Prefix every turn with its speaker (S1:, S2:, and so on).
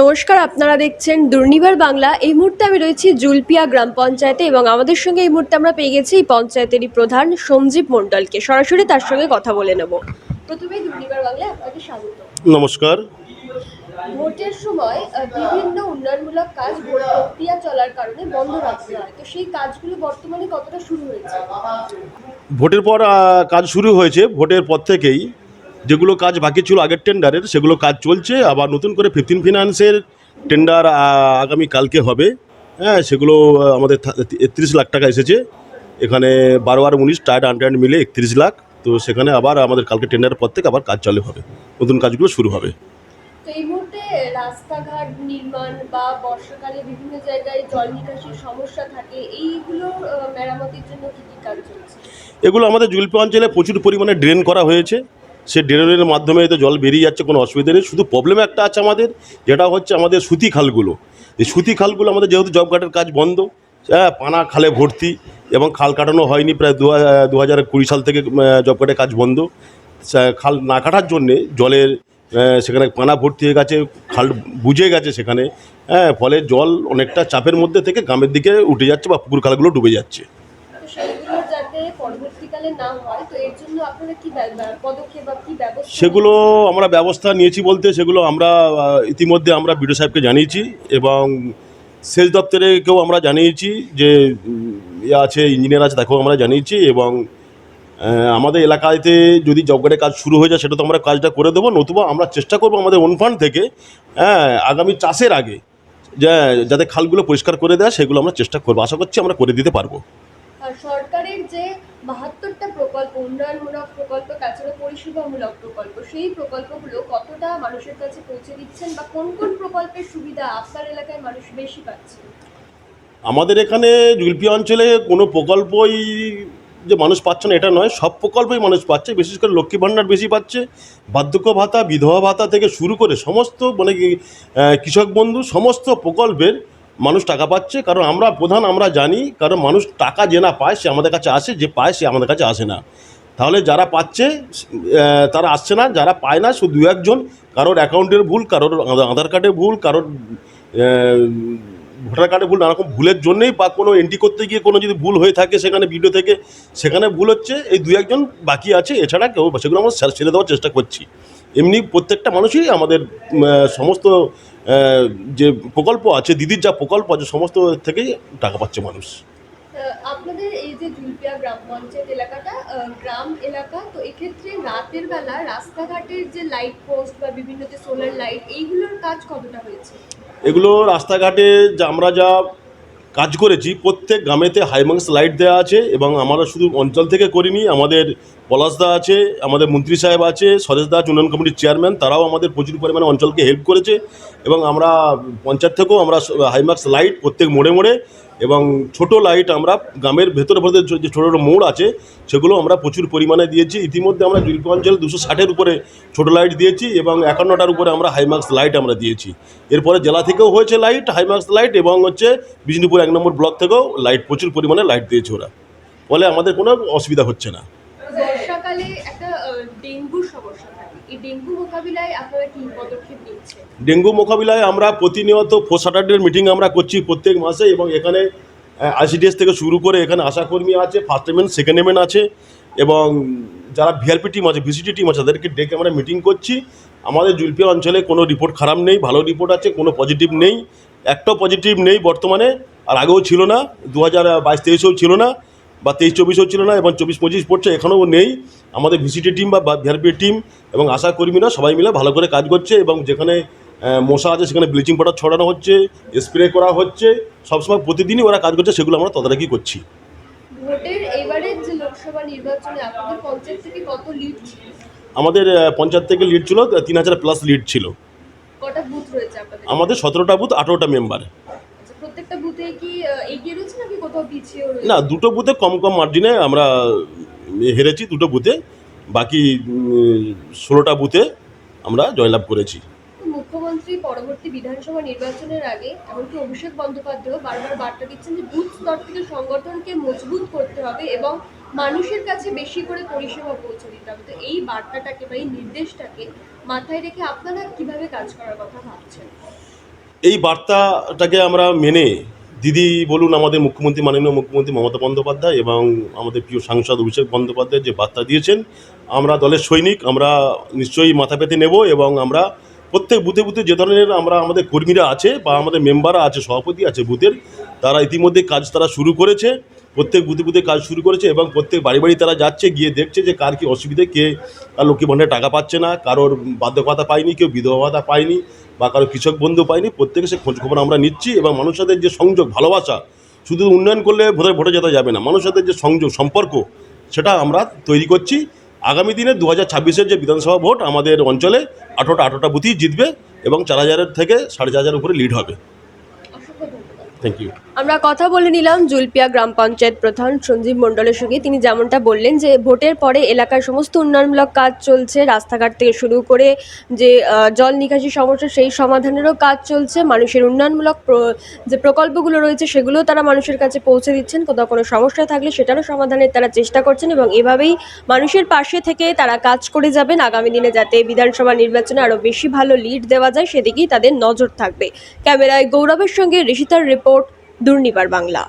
S1: নমস্কার আপনারা দেখছেন দুর্নিবার বাংলা। এই মুহূর্তে আমি রয়েছি জুলপিয়া গ্রাম পঞ্চায়েতে এবং আমাদের সঙ্গে এই মুহূর্তে আমরা পেয়ে গেছি এই পঞ্চায়েতেরই প্রধান সঞ্জীব মণ্ডলকে। সরাসরি তার সঙ্গে কথা বলে নেব। প্রথমে দুর্নিবার বাংলায় আপনাকে স্বাগত।
S2: নমস্কার।
S1: ভোটের সময় বিভিন্ন উন্নয়নমূলক কাজ ভোট প্রক্রিয়া চলার কারণে বন্ধ রাখতে হয়। তো সেই কাজগুলো বর্তমানে কতটা শুরু হয়েছে?
S2: ভোটের পর কাজ শুরু হয়েছে। ভোটের পর থেকেই যেগুলো কাজ বাকি ছিল আগের টেন্ডারের সেগুলো কাজ চলছে। আবার নতুন করে ফিফটিন ফিনান্সের টেন্ডার আগামী কালকে হবে। হ্যাঁ সেগুলো আমাদের একত্রিশ লাখ টাকা এসেছে। এখানে বারো আর উনিশ টায়ার আন্ডার মিলে একত্রিশ লাখ। তো সেখানে আবার আমাদের কালকে টেন্ডারের পর থেকে আবার কাজ চালু হবে। নতুন কাজগুলো শুরু হবে।
S1: তো এই মুহূর্তে রাস্তাঘাট নির্মাণ বা বর্ষাকালে বিভিন্ন জায়গায় জল নিকাশির সমস্যা থাকে এইগুলো মেরামতির জন্য কি কি কাজ চলছে?
S2: এগুলো আমাদের জুলপি অঞ্চলে প্রচুর পরিমাণে ড্রেন করা হয়েছে। সে ড্রেনের মাধ্যমে তো জল বেরিয়ে যাচ্ছে, কোনো অসুবিধা নেই। শুধু প্রবলেম একটা আছে আমাদের, যেটা হচ্ছে আমাদের সুতি খালগুলো। এই সুতি খালগুলো আমাদের যেহেতু জব কার্ডের কাজ বন্ধ হ্যাঁ পানা খালে ভর্তি এবং খাল কাটানো হয়নি প্রায় দু হাজার- কুড়ি সাল থেকে জব কার্ডের কাজ বন্ধ। খাল না কাটার জন্যে জলের সেখানে পানা ভর্তি হয়ে গেছে, খাল বুঝে গেছে সেখানে হ্যাঁ ফলে জল অনেকটা চাপের মধ্যে থেকে গ্রামের দিকে উঠে যাচ্ছে বা পুকুর খালগুলো ডুবে যাচ্ছে।
S1: পরবর্তীকালে না হয় তো এর জন্য আপনারা কি ব্যা- ব্যা- পদক্ষেপ বা কি ব্যবস্থা
S2: সেগুলো আমরা ব্যবস্থা নিয়েছি বলতে সেগুলো আমরা ইতিমধ্যে আমরা বিডিও সাহেবকে জানিয়েছি এবং সেচ দপ্তরেকেও আমরা জানিয়েছি যে ইয়ে আছে ইঞ্জিনিয়ার আছে তাকেও আমরা জানিয়েছি এবং আমাদের এলাকাতে যদি জবকার্ডের কাজ শুরু হয়ে যায় সেটা তো আমরা কাজটা করে দেবো নতুবা আমরা চেষ্টা করব আমাদের ওন ফান্ড থেকে হ্যাঁ আগামী চাষের আগে যে যাতে খালগুলো পরিষ্কার করে দেয় সেগুলো আমরা চেষ্টা করব। আশা করছি আমরা করে দিতে পারব।
S1: সরকারের যে বাহাত্তরটা প্রকল্প, উন্নয়নমূলক প্রকল্প তাছাড়া পরিষেবামূলক প্রকল্প, সেই প্রকল্পগুলো কতটা মানুষের কাছে পৌঁছে দিচ্ছেন বা কোন কোন প্রকল্পের সুবিধা আপনার এলাকায় মানুষ বেশি পাচ্ছে?
S2: আমাদের এখানে জুলপি অঞ্চলে কোনো প্রকল্পই যে মানুষ পাচ্ছে না, এটা নয়, সব প্রকল্পই মানুষ পাচ্ছে, বিশেষ করে লক্ষ্মী ভাণ্ডার বেশি পাচ্ছে, বার্ধক্য ভাতা, বিধবা ভাতা থেকে শুরু করে সমস্ত মানে কৃষক বন্ধু, সমস্ত প্রকল্পের মানুষ টাকা পাচ্ছে, কারণ আমরা প্রধান, আমরা জানি, কারণ মানুষ টাকা যে না পায়, সে আমাদের কাছে আসে, যে পায়, সে আমাদের কাছে আসে না। তাহলে যারা পাচ্ছে তারা আসছে না, যারা পায় না, শুধু দু একজন, কারোর অ্যাকাউন্টের ভুল, কারোর আধা- আধার কার্ডের ভুল, কারোর ভোটার কার্ডে ভুল নানা রকম ভুলের জন্যেই বা কোনো এন্ট্রি করতে গিয়ে কোনো যদি ভুল হয়ে থাকে সেখানে ভিডিও থেকে, সেখানে ভুল হচ্ছে, এই দু একজন বাকি আছে, এছাড়া কেউ সেগুলো আমরা ছেড়ে দেওয়ার চেষ্টা করছি। এমনি প্রত্যেকটা মানুষই আমাদের সমস্ত যে প্রকল্প আছে দিদির যা প্রকল্প আছে সমস্ত থেকেই টাকা পাচ্ছে মানুষ।
S1: আপনাদের এই যে জুলপিয়া গ্রাম পঞ্চায়েত এলাকাটা গ্রাম এলাকা তো এক্ষেত্রে রাতের বেলা রাস্তাঘাটের যে লাইট পোস্ট বা বিভিন্ন যে সোলার লাইট এইগুলোর কাজ কতটা হয়েছে?
S2: এগুলো রাস্তাঘাটে আমরা যা কাজ করেছি, প্রত্যেক গ্রামেতে হাইমাংস লাইট দেওয়া আছে এবং আমরা শুধু অঞ্চল থেকে করিনি, আমাদের পলাশদা আছে, আমাদের মন্ত্রী সাহেব আছে সরেশ দাস উন্নয়ন কমিটির চেয়ারম্যান, তারাও আমাদের প্রচুর পরিমাণে অঞ্চলকে হেল্প করেছে এবং আমরা পঞ্চায়েত থেকেও আমরা হাইমার্কস লাইট প্রত্যেক মোড়ে মোড়ে এবং ছোট লাইট আমরা গ্রামের ভেতরে ভেতরে যে ছোটো ছোটো মোড় আছে, সেগুলো আমরা প্রচুর পরিমাণে দিয়েছি। ইতিমধ্যে আমরা জুলপি অঞ্চলে দুশো ষাটের উপরে ছোট লাইট দিয়েছি এবং একান্নটার উপরে আমরা হাইমার্কস লাইট আমরা দিয়েছি। এরপরে জেলা থেকেও হয়েছে লাইট হাইমার্কস লাইট এবং হচ্ছে বিষ্ণুপুর এক নম্বর ব্লক থেকেও লাইট, প্রচুর পরিমাণে লাইট দিয়েছে ওরা। ফলে আমাদের কোনো অসুবিধা হচ্ছে না।
S1: বর্ষাকালে একটা ডেঙ্গুর সমস্যা। ডেঙ্গু মোকাবিলায়
S2: আমরা প্রতিনিয়ত ফোর স্যাটারডের মিটিং আমরা করছি প্রত্যেক মাসে এবং এখানে আইসিডিএস থেকে শুরু করে এখানে আশাকর্মী আছে ফার্স্ট এমেন্ট সেকেন্ড এমেন্ট আছে এবং যারা ভিআরপি টিম আছে ভিসিটি টিম আছে, তাদেরকে ডেকে আমরা মিটিং করছি। আমাদের জুলপিয়া অঞ্চলে কোনো রিপোর্ট খারাপ নেই, ভালো রিপোর্ট আছে, কোনো পজিটিভ নেই। একটাও পজিটিভ নেই বর্তমানে, আর আগেও ছিল না, দু হাজার বাইশ তেইশেও ছিল না। বা তেইশ চব্বিশেও ছিল না এবং চব্বিশ পঁচিশ পড়ছে এখনও নেই। আমাদের ভিসিটি টিম বা ভিআরপি টিম এবং আশা কর্মীরা সবাই মিলে ভালো করে কাজ করছে এবং যেখানে মশা আছে সেখানে ব্লিচিং পাউডার ছড়ানো হচ্ছে স্প্রে করা হচ্ছে। সবসময় প্রতিদিনই ওরা কাজ করছে সেগুলো আমরা তদারকি করছি।
S1: ভোটের এবারের যে লোকসভা নির্বাচনে আপনাদের পঞ্চায়েত থেকে কত লিড ছিল?
S2: আমাদের পঞ্চায়েত থেকে লিড ছিল তিন হাজার প্লাস লিড ছিল।
S1: কটা বুথ রয়েছে
S2: আমাদের সতেরোটা বুথ আঠেরোটা মেম্বার
S1: বুথে কি এগিয়ে রয়েছে নাকি কোথাও পিছিয়েও রয়েছে?
S2: না দুটো বুথে কম কম মার্জিনে আমরা হেরেছি দুটো বুথে। বাকি ষোলোটা বুথে আমরা জয়লাভ করেছি।
S1: মুখ্যমন্ত্রী পরবর্তী বিধানসভা নির্বাচনের আগে এমনকি অভিষেক বন্দ্যোপাধ্যায় বারবার বার্তা দিচ্ছেন যে বুথ স্তর থেকে সংগঠনকে মজবুত করতে হবে এবং মানুষের কাছে বেশি করে পরিষেবা পৌঁছে দিতে হবে। তো এই বার্তাটাকে বা এই নির্দেশটাকে মাথায় রেখে আপনারা কীভাবে কাজ করার কথা ভাবছেন?
S2: এই বার্তাটাকে আমরা মেনে দিদি বলুন, আমাদের মুখ্যমন্ত্রী, মাননীয় মুখ্যমন্ত্রী মমতা বন্দ্যোপাধ্যায় এবং আমাদের প্রিয় সাংসদ অভিষেক বন্দ্যোপাধ্যায় যে বার্তা দিয়েছেন, আমরা দলের সৈনিক, আমরা নিশ্চয়ই মাথা পেতে নেব এবং আমরা প্রত্যেক বুথে বুথে যে ধরনের আমরা আমাদের কর্মীরা আছে বা আমাদের মেম্বাররা আছে, সভাপতি আছে বুথের, তারা ইতিমধ্যে কাজ তারা শুরু করেছে। প্রত্যেক বুথে বুথে কাজ শুরু করেছে এবং প্রত্যেক বাড়ি বাড়ি তারা যাচ্ছে, গিয়ে দেখছে যে কার কী অসুবিধে, কে কার লক্ষ্মী ভাণ্ডারে টাকা পাচ্ছে না, কারোর বার্ধক্যতা পায়নি, কেউ বিধবা ভাতা পায়নি বা কারও কৃষক বন্ধু পায়নি প্রত্যেকে সে খোঁজ খবর আমরা নিচ্ছি এবং মানুষের যে সংযোগ, ভালোবাসা, শুধু উন্নয়ন করলে ভোটে ভোটে যেতে যাবে না মানুষের যে সংযোগ, সম্পর্ক, সেটা আমরা তৈরি করছি। আগামী দিনে দু হাজার ছাব্বিশের যে বিধানসভা ভোট আমাদের অঞ্চলে আঠেরোটা আঠেরোটা বুথই জিতবে এবং চার হাজারের থেকে সাড়ে চার হাজারের উপরে লিড হবে। থ্যাংক ইউ
S1: আমরা কথা বলে নিলাম জুলপিয়া গ্রাম পঞ্চায়েত প্রধান সঞ্জীব মণ্ডলের সঙ্গে। তিনি যেমনটা বললেন যে, ভোটের পরে এলাকার সমস্ত উন্নয়নমূলক কাজ চলছে, রাস্তাঘাট থেকে শুরু করে যে জল নিকাশি সমস্যা, সেই সমাধানেরও কাজ চলছে। মানুষের উন্নয়নমূলক যে প্রকল্পগুলো রয়েছে সেগুলো তারা মানুষের কাছে পৌঁছে দিচ্ছেন। কোথাও কোনো সমস্যা থাকলে সেটারও সমাধানের তারা চেষ্টা করছেন এবং এভাবেই মানুষের পাশে থেকে তারা কাজ করে যাবেন। আগামী দিনে যাতে বিধানসভা নির্বাচনে আরও বেশি ভালো লিড দেওয়া যায়, সেদিকেই তাদের নজর থাকবে। ক্যামেরায় গৌরবের সঙ্গে ঋষিতার রিপোর্ট দুর্নিবার বাংলা।